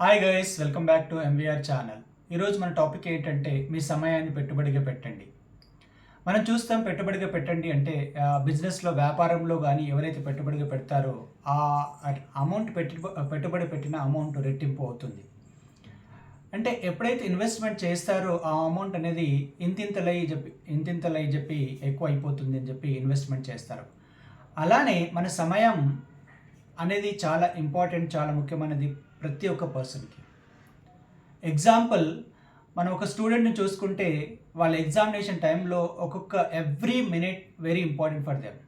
Hi guys welcome back to MVR channel ఈరోజు మన topic ఏంటంటే మీ సమయాన్ని పెట్టుబడిగా పెట్టండి. మనం చూస్తాం పెట్టుబడిగా పెట్టండి అంటే బిజినెస్లో వ్యాపారంలో కానీ ఎవరైతే పెట్టుబడిగా పెడతారో ఆ అమౌంట్ పెట్టి పెట్టుబడి పెట్టిన అమౌంట్ రెట్టింపు అవుతుంది. అంటే ఎప్పుడైతే ఇన్వెస్ట్మెంట్ చేస్తారో ఆ అమౌంట్ అనేది ఇంతింతలై చెప్పి ఇంతింతలై చెప్పి ఎక్కువ అయిపోతుంది అని చెప్పి ఇన్వెస్ట్మెంట్ చేస్తారు. అలానే మన సమయం అనేది చాలా ఇంపార్టెంట్ చాలా ముఖ్యమైనది. ప్రతి ఒక్క పర్సన్కి. ఎగ్జాంపుల్ మనం ఒక స్టూడెంట్ని చూసుకుంటే వాళ్ళ ఎగ్జామినేషన్ టైంలో ఒక్కొక్క every minute very important for them.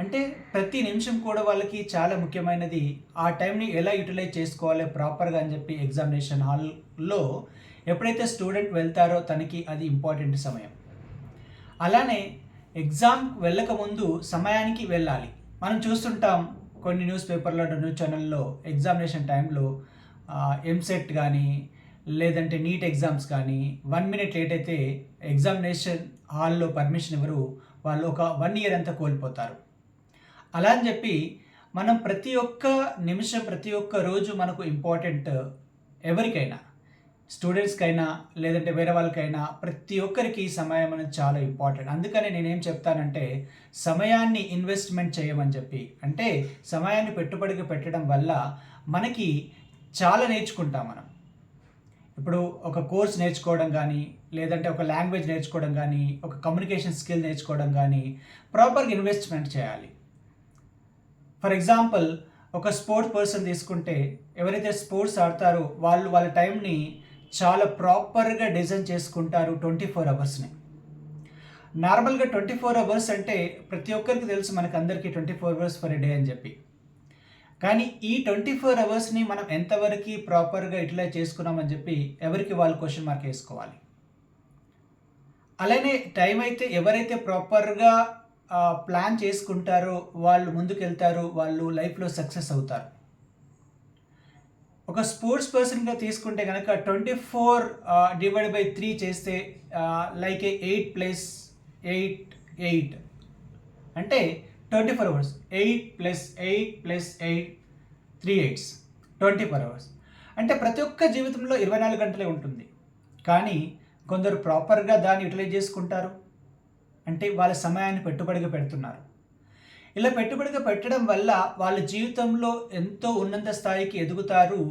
అంటే ప్రతి నిమిషం కూడా వాళ్ళకి చాలా ముఖ్యమైనది ఆ టైంని ఎలా యూటిలైజ్ చేసుకోవాలి ప్రాపర్గా అని చెప్పి ఎగ్జామినేషన్ హాల్లో ఎప్పుడైతే స్టూడెంట్ వెళ్తారో తనకి అది ఇంపార్టెంట్ సమయం. అలానే ఎగ్జామ్ వెళ్ళక ముందు సమయానికి వెళ్ళాలి. మనం చూస్తుంటాం కొన్ని న్యూస్ పేపర్లో న్యూస్ ఛానల్లో ఎగ్జామినేషన్ టైంలో ఎంసెట్ కానీ లేదంటే నీట్ ఎగ్జామ్స్ కానీ వన్ మినిట్ లేట్ అయితే ఎగ్జామినేషన్ హాల్లో పర్మిషన్ ఇవ్వరు వాళ్ళు ఒక వన్ ఇయర్ అంతా కోల్పోతారు. అలా అని చెప్పి మనం ప్రతి ఒక్క నిమిషం ప్రతి ఒక్క రోజు మనకు ఇంపార్టెంట్ ఎవరికైనా స్టూడెంట్స్కైనా లేదంటే వేరే వాళ్ళకైనా ప్రతి ఒక్కరికి సమయం అనేది చాలా ఇంపార్టెంట్. అందుకని నేనేం చెప్తానంటే సమయాన్ని ఇన్వెస్ట్మెంట్ చేయమని చెప్పి. అంటే సమయాన్ని పెట్టుబడిగా పెట్టడం వల్ల మనకి చాలా నేర్చుకుంటాం మనం. ఇప్పుడు ఒక కోర్స్ నేర్చుకోవడం కానీ లేదంటే ఒక లాంగ్వేజ్ నేర్చుకోవడం కానీ ఒక కమ్యూనికేషన్ స్కిల్ నేర్చుకోవడం కానీ ప్రాపర్గా ఇన్వెస్ట్మెంట్ చేయాలి. ఫర్ ఎగ్జాంపుల్ ఒక స్పోర్ట్స్ పర్సన్ తీసుకుంటే ఎవరైతే స్పోర్ట్స్ ఆడతారో వాళ్ళు వాళ్ళ టైంని చాలా ప్రాపర్గా డిజైన్ చేసుకుంటారు ట్వంటీ ఫోర్ అవర్స్ని. నార్మల్గా ట్వంటీ ఫోర్ అవర్స్ అంటే ప్రతి ఒక్కరికి తెలుసు మనకు అందరికీ twenty four hours per day అని చెప్పి. కానీ ఈ ట్వంటీ ఫోర్ అవర్స్ని మనం ఎంతవరకు ప్రాపర్గా యూటిలైజ్ చేసుకున్నామని చెప్పి ఎవరికి వాళ్ళు క్వశ్చన్ మార్క్ వేసుకోవాలి? అలానే టైం అయితే ఎవరైతే ప్రాపర్గా ప్లాన్ చేసుకుంటారో వాళ్ళు ముందుకెళ్తారు వాళ్ళు లైఫ్లో సక్సెస్ అవుతారు. ఒక స్పోర్ట్స్ పర్సన్గా తీసుకుంటే కనుక twenty four divide by three చేస్తే like a eight plus eight eight అంటే twenty four hours eight plus eight plus eight three eights twenty four hours అంటే ప్రతి ఒక్క జీవితంలో ఇరవై నాలుగు గంటలే ఉంటుంది. కానీ కొందరు ప్రాపర్గా దాన్ని యూటిలైజ్ చేసుకుంటారు. అంటే వాళ్ళ సమయాన్ని పెట్టుబడిగా పెడుతున్నారు. ఇలా పెట్టుబడిగా పెట్టడం వల్ల వాళ్ళ జీవితంలో ఎంతో ఉన్నత స్థాయికి ఎదుగుతారు.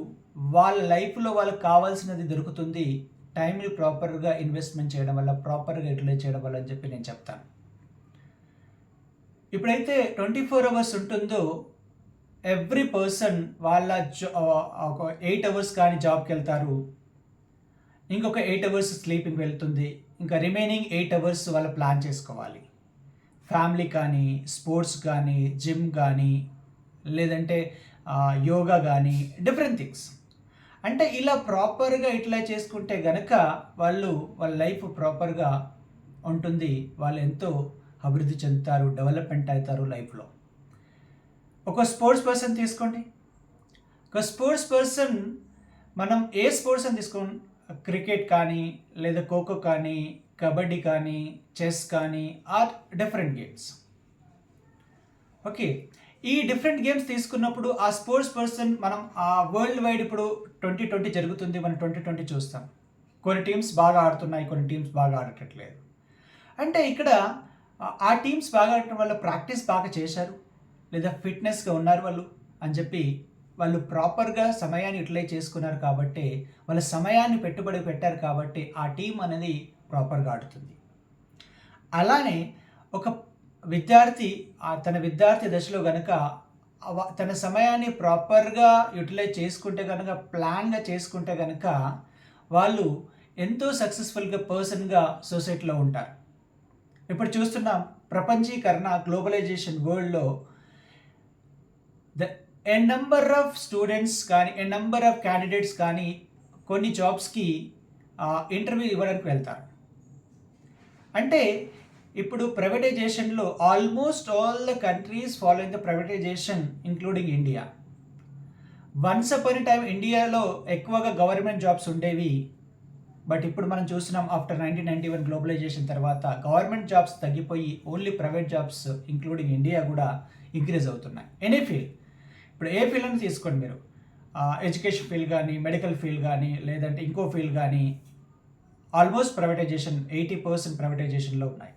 వాళ్ళ లైఫ్లో వాళ్ళకి కావాల్సినది దొరుకుతుంది. టైంని ప్రాపర్గా ఇన్వెస్ట్మెంట్ చేయడం వల్ల ప్రాపర్గా యూటిలైజ్ చేయడం వల్ల అని చెప్పి నేను చెప్తాను. ఇప్పుడైతే ట్వంటీ ఫోర్ అవర్స్ ఉంటుందో ఎవ్రీ పర్సన్ వాళ్ళ జా ఒక ఎయిట్ అవర్స్ కానీ జాబ్కి వెళ్తారు. ఇంకొక ఎయిట్ అవర్స్ స్లీపింగ్ వెళ్తుంది. ఇంకా రిమైనింగ్ ఎయిట్ అవర్స్ వాళ్ళు ప్లాన్ చేసుకోవాలి. ఫ్యామిలీ కానీ స్పోర్ట్స్ కానీ జిమ్ కానీ లేదంటే యోగా కానీ డిఫరెంట్ థింగ్స్ అంటే ఇలా ప్రాపర్గా ఇట్లా చేసుకుంటే గనక వాళ్ళు వాళ్ళ లైఫ్ ప్రాపర్గా ఉంటుంది. వాళ్ళు ఎంతో అభివృద్ధి చెందుతారు డెవలప్మెంట్ అవుతారు లైఫ్లో ఒక స్పోర్ట్స్ పర్సన్ తీసుకోండి. ఒక స్పోర్ట్స్ పర్సన్ మనం ఏ స్పోర్ట్స్ అని తీసుకోండి క్రికెట్ కానీ లేదా ఖోఖో కానీ కబడ్డీ కానీ చెస్ కానీ ఆర్ డిఫరెంట్ గేమ్స్. ఓకే ఈ డిఫరెంట్ గేమ్స్ తీసుకున్నప్పుడు ఆ స్పోర్ట్స్ పర్సన్ మనం ఆ వరల్డ్ వైడ్ ఇప్పుడు ట్వంటీ ట్వంటీ జరుగుతుంది మనం ట్వంటీ ట్వంటీ చూస్తాం. కొన్ని టీమ్స్ బాగా ఆడుతున్నాయి కొన్ని టీమ్స్ బాగా ఆడటట్లేదు అంటే ఇక్కడ ఆ- టీమ్స్ బాగా ఆడటం వల్ల ప్రాక్టీస్ బాగా చేశారు లేదా ఫిట్నెస్గా ఉన్నారు వాళ్ళు అని చెప్పి వాళ్ళు ప్రాపర్గా సమయాన్ని యూటిలైజ్ చేసుకున్నారు కాబట్టి వాళ్ళ సమయాన్ని పెట్టుబడి పెట్టారు కాబట్టి ఆ టీం అనేది ప్రాపర్గా ఆడుతుంది. అలానే ఒక విద్యార్థి తన విద్యార్థి దశలో కనుక తన సమయాన్ని ప్రాపర్గా యూటిలైజ్ చేసుకుంటే కనుక ప్లాన్గా చేసుకుంటే కనుక వాళ్ళు ఎంతో సక్సెస్ఫుల్గా పర్సన్గా సొసైటీలో ఉంటారు. ఇప్పుడు చూస్తున్నాం ప్రపంచీకరణ గ్లోబలైజేషన్ వరల్డ్లో the a number of students కానీ ఎ నెంబర్ ఆఫ్ క్యాండిడేట్స్ కానీ కొన్ని జాబ్స్కి ఇంటర్వ్యూ ఇవ్వడానికి వెళ్తారు. అంటే ఇప్పుడు ప్రైవేటైజేషన్లో almost all the countries following the privatisation including India once upon time ఇండియాలో ఎక్కువగా గవర్నమెంట్ జాబ్స్ ఉండేవి. బట్ ఇప్పుడు మనం చూస్తున్నాం after nineteen ninety one globalisation తర్వాత గవర్నమెంట్ జాబ్స్ తగ్గిపోయి only private jobs including India కూడా ఇంక్రీజ్ అవుతున్నాయి. ఎనీ ఫీల్డ్ ఇప్పుడు ఏ ఫీల్డ్ అని తీసుకోండి మీరు. ఎడ్యుకేషన్ ఫీల్డ్ కానీ మెడికల్ ఫీల్డ్ కానీ లేదంటే ఇంకో ఫీల్డ్ కానీ ఆల్మోస్ట్ ప్రైవేటైజేషన్ ఎయిటీ పర్సెంట్ ప్రైవేటైజేషన్లో ఉన్నాయి.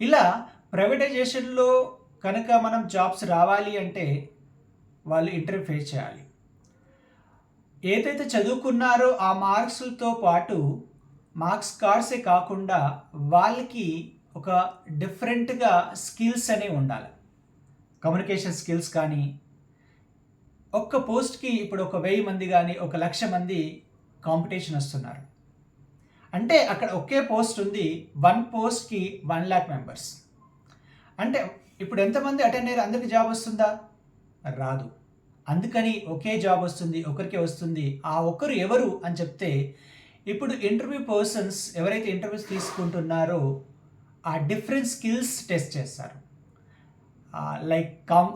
ఇలా ప్రైవేటైజేషన్లో కనుక మనం జాబ్స్ రావాలి అంటే వాళ్ళు ఇంటర్వ్యూ ఫేస్ చేయాలి. ఏదైతే చదువుకున్నారో ఆ మార్క్స్లతో పాటు మార్క్స్ కార్డ్సే కాకుండా వాళ్ళకి ఒక డిఫరెంట్గా స్కిల్స్ అనేవి ఉండాలి. కమ్యూనికేషన్ స్కిల్స్ కానీ ఒక్క పోస్ట్కి ఇప్పుడు ఒక వెయ్యి మంది కానీ ఒక లక్ష మంది కాంపిటీషన్ వస్తున్నారు. అంటే అక్కడ ఒకే పోస్ట్ ఉంది వన్ పోస్ట్కి వన్ ల్యాక్ మెంబర్స్. అంటే ఇప్పుడు ఎంతమంది అటెండ్ అయ్యారు? అందరికి జాబ్ వస్తుందా? రాదు. అందుకని ఒకే జాబ్ వస్తుంది ఒకరికే వస్తుంది. ఆ ఒక్కరు ఎవరు అని చెప్తే ఇప్పుడు ఇంటర్వ్యూ పర్సన్స్ ఎవరైతే ఇంటర్వ్యూస్ తీసుకుంటున్నారో ఆ డిఫరెంట్ స్కిల్స్ టెస్ట్ చేస్తారు. లైక్ కమ్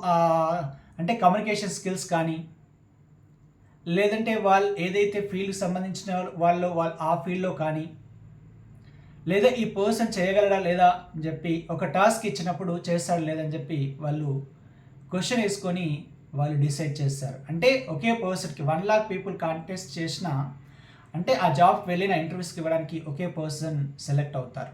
అంటే కమ్యూనికేషన్ స్కిల్స్ కానీ లేదంటే వాళ్ళు ఏదైతే ఫీల్డ్ సంబంధించిన వాళ్ళు వాళ్ళు ఆ ఫీల్డ్లో కానీ లేదా ఈ పర్సన్ చేయగలడా లేదా అని చెప్పి ఒక టాస్క్ ఇచ్చినప్పుడు చేస్తాడు లేదని చెప్పి వాళ్ళు క్వశ్చన్ వేసుకొని వాళ్ళు డిసైడ్ చేస్తారు. అంటే ఒకే పర్సన్కి వన్ లాక్ పీపుల్ కాంటెస్ట్ చేసిన అంటే ఆ జాబ్ వెళ్ళిన ఇంటర్వ్యూస్కి ఇవ్వడానికి ఒకే పర్సన్ సెలెక్ట్ అవుతారు.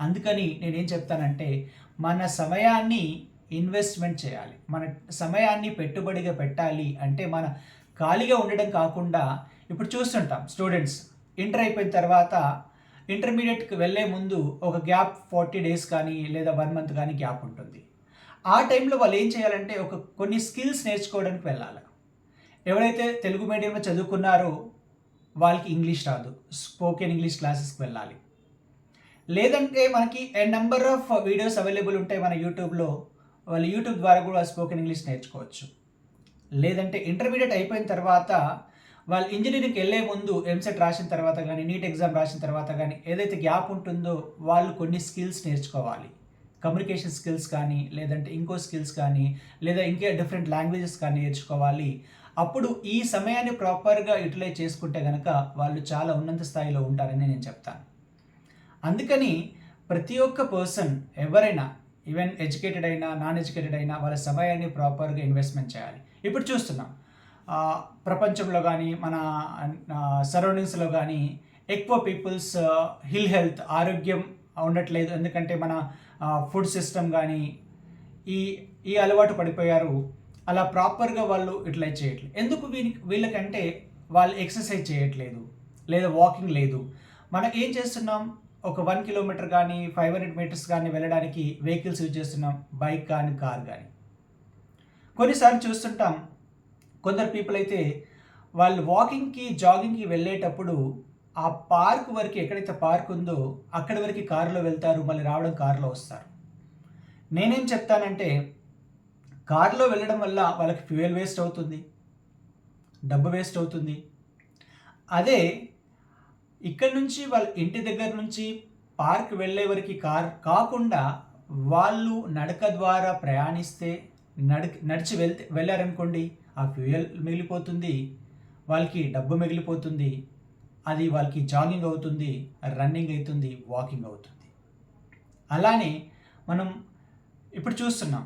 అందుకని నేనేం చెప్తానంటే మన సమయాన్ని ఇన్వెస్ట్మెంట్ చేయాలి. మన సమయాన్ని పెట్టుబడిగా పెట్టాలి. అంటే మన ఖాళీగా ఉండడం కాకుండా ఇప్పుడు చూస్తుంటాం స్టూడెంట్స్. ఇంటర్ అయిపోయిన తర్వాత ఇంటర్మీడియట్కి వెళ్ళే ముందు ఒక గ్యాప్ ఫార్టీ డేస్ కానీ లేదా వన్ మంత్ కానీ గ్యాప్ ఉంటుంది. ఆ టైంలో వాళ్ళు ఏం చేయాలంటే ఒక కొన్ని స్కిల్స్ నేర్చుకోవడానికి వెళ్ళాలి. ఎవరైతే తెలుగు మీడియంలో చదువుకున్నారో వాళ్ళకి ఇంగ్లీష్ రాదు. స్పోకెన్ ఇంగ్లీష్ క్లాసెస్కి వెళ్ళాలి. లేదంటే మనకి a number of videos available ఉంటాయి మన యూట్యూబ్లో వాళ్ళు యూట్యూబ్ ద్వారా కూడా స్పోకెన్ ఇంగ్లీష్ నేర్చుకోవచ్చు. లేదంటే ఇంటర్మీడియట్ అయిపోయిన తర్వాత వాళ్ళు ఇంజనీరింగ్కి వెళ్ళే ముందు ఎంసెట్ రాసిన తర్వాత కానీ నీట్ ఎగ్జామ్ రాసిన తర్వాత కానీ ఏదైతే గ్యాప్ ఉంటుందో వాళ్ళు కొన్ని స్కిల్స్ నేర్చుకోవాలి. కమ్యూనికేషన్ స్కిల్స్ కానీ లేదంటే ఇంకో స్కిల్స్ కానీ లేదా ఇంకే డిఫరెంట్ లాంగ్వేజెస్ కానీ నేర్చుకోవాలి. అప్పుడు ఈ సమయాన్ని ప్రాపర్గా యూటిలైజ్ చేసుకుంటే కనుక వాళ్ళు చాలా ఉన్నత స్థాయిలో ఉంటారని నేను చెప్తాను. అందుకని ప్రతి ఒక్క పర్సన్ ఎవరైనా ఈవెన్ ఎడ్యుకేటెడ్ అయినా నాన్ ఎడ్యుకేటెడ్ అయినా వాళ్ళ సమయాన్ని ప్రాపర్గా ఇన్వెస్ట్మెంట్ చేయాలి. ఇప్పుడు చూస్తున్నాం. ప్రపంచంలో కానీ మన సరౌండింగ్స్లో కానీ ఎక్కువ పీపుల్స్ హిల్ హెల్త్ ఆరోగ్యం ఉండట్లేదు. ఎందుకంటే మన ఫుడ్ సిస్టమ్ కానీ ఈ ఈ అలవాటు పడిపోయారు. అలా ప్రాపర్గా వాళ్ళు యూటిలైజ్ చేయట్లేదు ఎందుకు వీళ్ళ వీళ్ళకంటే వాళ్ళు ఎక్సర్సైజ్ చేయట్లేదు. లేదా వాకింగ్ లేదు. మనం ఏం చేస్తున్నాం? ఒక వన్ కిలోమీటర్ కానీ ఫైవ్ హండ్రెడ్ మీటర్స్ కానీ వెళ్ళడానికి వెహికల్స్ యూజ్ చేస్తున్నాం బైక్ కానీ కార్ కానీ. కొన్నిసార్లు చూస్తుంటాం కొందరు పీపుల్ అయితే వాళ్ళు వాకింగ్కి జాగింగ్కి వెళ్ళేటప్పుడు ఆ పార్క్ వరకు ఎక్కడైతే పార్క్ ఉందో అక్కడి వరకు కారులో వెళ్తారు మళ్ళీ రావడం కారులో వస్తారు. నేనేం చెప్తానంటే కారులో వెళ్ళడం వల్ల వాళ్ళకి ఫ్యూయల్ వేస్ట్ అవుతుంది డబ్బు వేస్ట్ అవుతుంది. అదే ఇక్కడ నుంచి వాళ్ళ ఇంటి దగ్గర నుంచి పార్క్ వెళ్ళే వరకు కార్ కాకుండా వాళ్ళు నడక ద్వారా ప్రయాణిస్తే నడి నడిచి వెళ్తే వెళ్ళారనుకోండి ఆ ఫ్యూయల్ మిగిలిపోతుంది వాళ్ళకి డబ్బు మిగిలిపోతుంది అది వాళ్ళకి జాగింగ్ అవుతుంది రన్నింగ్ అవుతుంది వాకింగ్ అవుతుంది. అలానే మనం ఇప్పుడు చూస్తున్నాం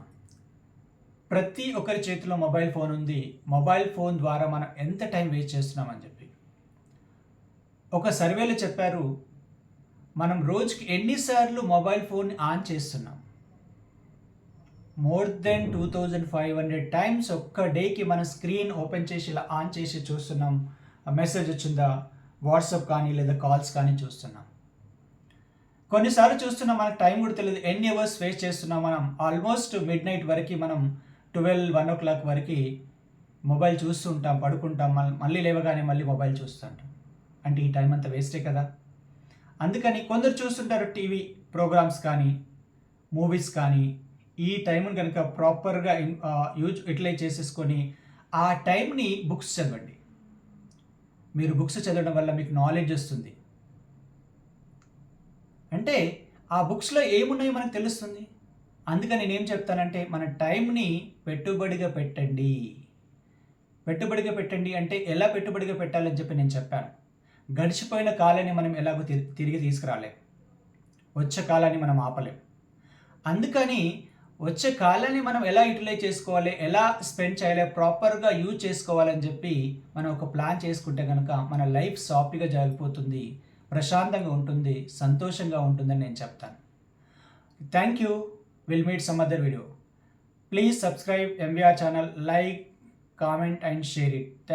ప్రతి ఒక్కరి చేతిలో మొబైల్ ఫోన్ ఉంది మొబైల్ ఫోన్ ద్వారా మనం ఎంత టైం వేస్ట్ చేస్తున్నామని చెప్పి. ఒక సర్వేలో చెప్పారు మనం రోజుకి ఎన్నిసార్లు మొబైల్ ఫోన్ ఆన్ చేస్తున్నాం? More than two thousand five hundred times ఒక్క డేకి మన స్క్రీన్ ఓపెన్ చేసి ఇలా ఆన్ చేసి చూస్తున్నాం. మెసేజ్ వచ్చిందా? వాట్సాప్ కానీ లేదా కాల్స్ కానీ చూస్తున్నాం. కొన్నిసార్లు చూస్తున్నాం మనకు టైం కూడా తెలియదు. ఎన్ని అవర్స్ వేస్ట్ చేస్తున్నాం మనం? ఆల్మోస్ట్ మిడ్ నైట్ వరకు మనం ట్వెల్వ్ వన్ ఓ క్లాక్ వరకు మొబైల్ చూస్తుంటాం పడుకుంటాం. మళ్ళీ లేవగానే మళ్ళీ మొబైల్ చూస్తుంటాం అంటే ఈ టైం అంతా వేస్టే కదా. అందుకని కొందరు చూస్తుంటారు టీవీ ప్రోగ్రామ్స్ కానీ మూవీస్ కానీ ఈ టైంని కనుక ప్రాపర్గా యూజ్ యూటిలైజ్ చేసేసుకొని ఆ టైంని బుక్స్ చదవండి. మీరు బుక్స్ చదవడం వల్ల మీకు నాలెడ్జ్ వస్తుంది. అంటే ఆ బుక్స్లో ఏమున్నాయో మనకు తెలుస్తుంది. అందుకని నేనేం చెప్తానంటే మన టైంని పెట్టుబడిగా పెట్టండి. పెట్టుబడిగా పెట్టండి అంటే ఎలా పెట్టుబడిగా పెట్టాలని చెప్పి నేను చెప్పాను. గడిచిపోయిన కాలాన్ని మనం ఎలాగో తిరిగి తీసుకురాలేం. వచ్చే కాలాన్ని మనం ఆపలేం. అందుకని వచ్చే కాలాన్ని మనం ఎలా యూటిలైజ్ చేసుకోవాలి ఎలా స్పెండ్ చేయాలి ప్రాపర్గా యూజ్ చేసుకోవాలని చెప్పి మనం ఒక ప్లాన్ చేసుకుంటే కనుక మన లైఫ్ సాఫీగా జరిగిపోతుంది ప్రశాంతంగా ఉంటుంది సంతోషంగా ఉంటుందని నేను చెప్తాను. Thank you. Will meet some other video please subscribe MVR channel like comment and share it